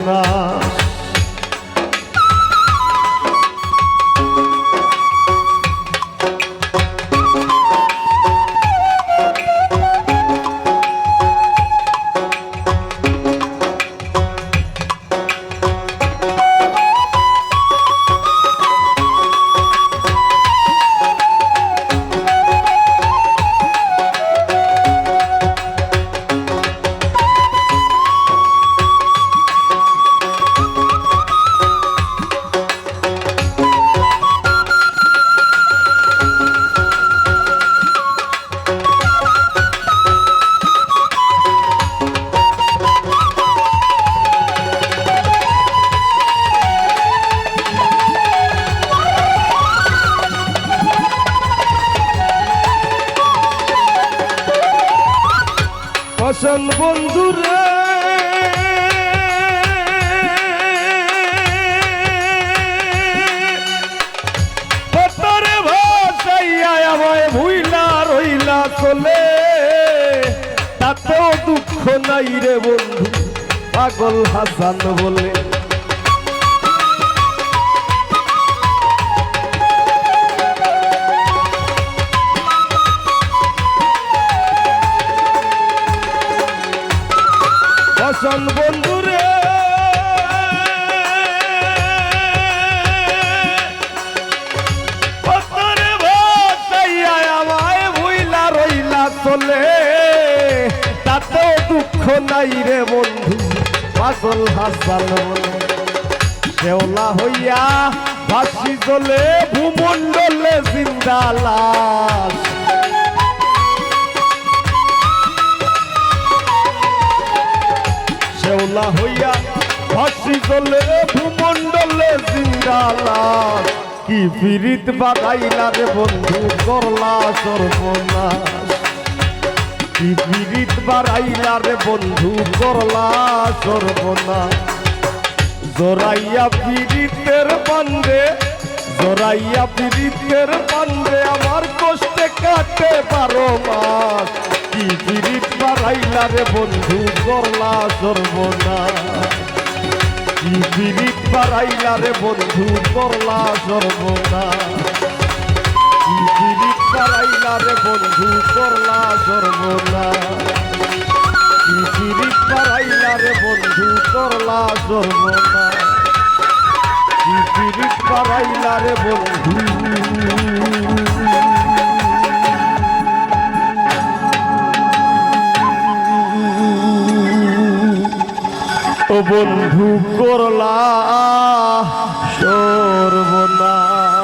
Bye. ফসল বন্ধুরে পতরে ভাসাইয়া আমায় ভুইলা রইলা চলে। তাতেও দুঃখ নাই রে বন্ধু, পাগল হাসান বলে। ফসল বন্ধুরে চলে। তাতেও দুঃখ নাই রে বন্ধু, পাগল হাসান বলে দেওলা হইয়া ভাসি চলে ভূমণ্ডলে শেওলা হইয়া ভাসি চলে ভূমণ্ডলে জিন্দালা কি ফিরিত বাদাইলা রে বন্ধু, করলা সর্বনাশ। কি ফিরিত বাড়াইলা রে বন্ধু, করলা সর্বনাশ। জোরাইয়া পীড়িতের বান্ধে জোরাইয়া পীড়িতের বান্ধে আমার কষ্টে কাটে মাস। কি বাড়াইলা রে বন্ধু করলা সর্বনাশ কি বাড়াইলা রে বন্ধু করলা সর্বনাশ কি বাড়াইলা রে বন্ধু করলা সর্বনাশ কি বাড়াইলা রে বন্ধু করলা সর্বনাশ কি বাড়াইলা রে বন্ধু। বন্ধু করলা সর্বনাশ